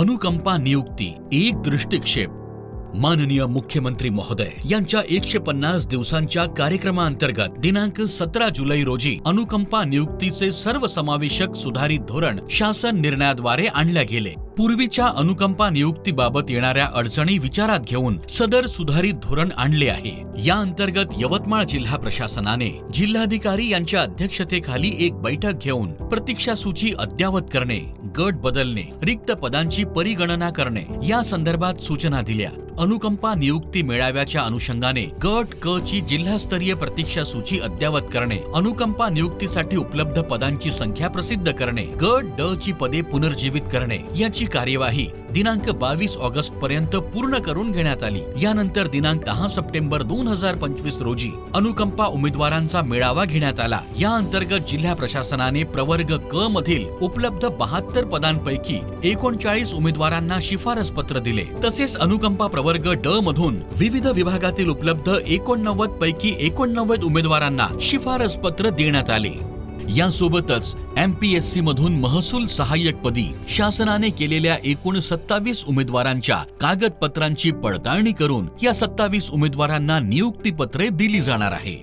अनुकंपा नियुक्ती एक दृष्टिक्षेप. माननीय मुख्यमंत्री महोदय यांच्या एकशे पन्नास दिवसांच्या कार्यक्रमाअंतर्गत दिनांक सतरा जुलै रोजी अनुकंपा नियुक्तीचे सर्वसमावेशक सुधारित धोरण शासन निर्णयाद्वारे आणल्या गेले. पूर्वीच्या अनुकंपा नियुक्तीबाबत येणाऱ्या अडचणी विचारात घेऊन सदर सुधारित धोरण आणले आहे. या अंतर्गत यवतमाळ जिल्हा प्रशासनाने जिल्हाधिकारी यांच्या अध्यक्षतेखाली एक बैठक घेऊन प्रतीक्षा सूची अद्यावत करणे गट बदलणे रिक्त पदांची परिगणना करणे या संदर्भात सूचना दिल्या. अनुकंपा नियुक्ती मेळाव्याच्या अनुषंगाने गट क ची जिल्हास्तरीय प्रतीक्षा सूची अद्यावत करणे अनुकंपा नियुक्तीसाठी उपलब्ध पदांची संख्या प्रसिद्ध करणे गट ड ची पदे पुनर्जीवित करणे याची कार्यवाही दिनांक बावीस ऑगस्ट पर्यंत पूर्ण करून घेण्यात आली. यानंतर दिनांक दहा सप्टेंबर दोन हजार पंचवीस रोजी अनुकंपा उमेदवारांचा मेळावा घेण्यात आला. या अंतर्गत जिल्हा प्रशासनाने प्रवर्ग क मधील उपलब्ध बहात्तर पदांपैकी एकोणचाळीस उमेदवारांना शिफारस पत्र दिले. तसेच अनुकंपा प्रवर्ग ड मधून विविध विभागातील उपलब्ध एकोणनव्वद पैकी एकोणनव्वद उमेदवारांना शिफारस पत्र देण्यात आले. यासोबतच एमपीएससी मधून महसूल सहाय्यक पदी शासनाने केलेल्या एकूण सत्तावीस उमेदवारांच्या कागदपत्रांची पडताळणी करून या सत्तावीस उमेदवारांना नियुक्ती पत्रे दिली जाणार आहे.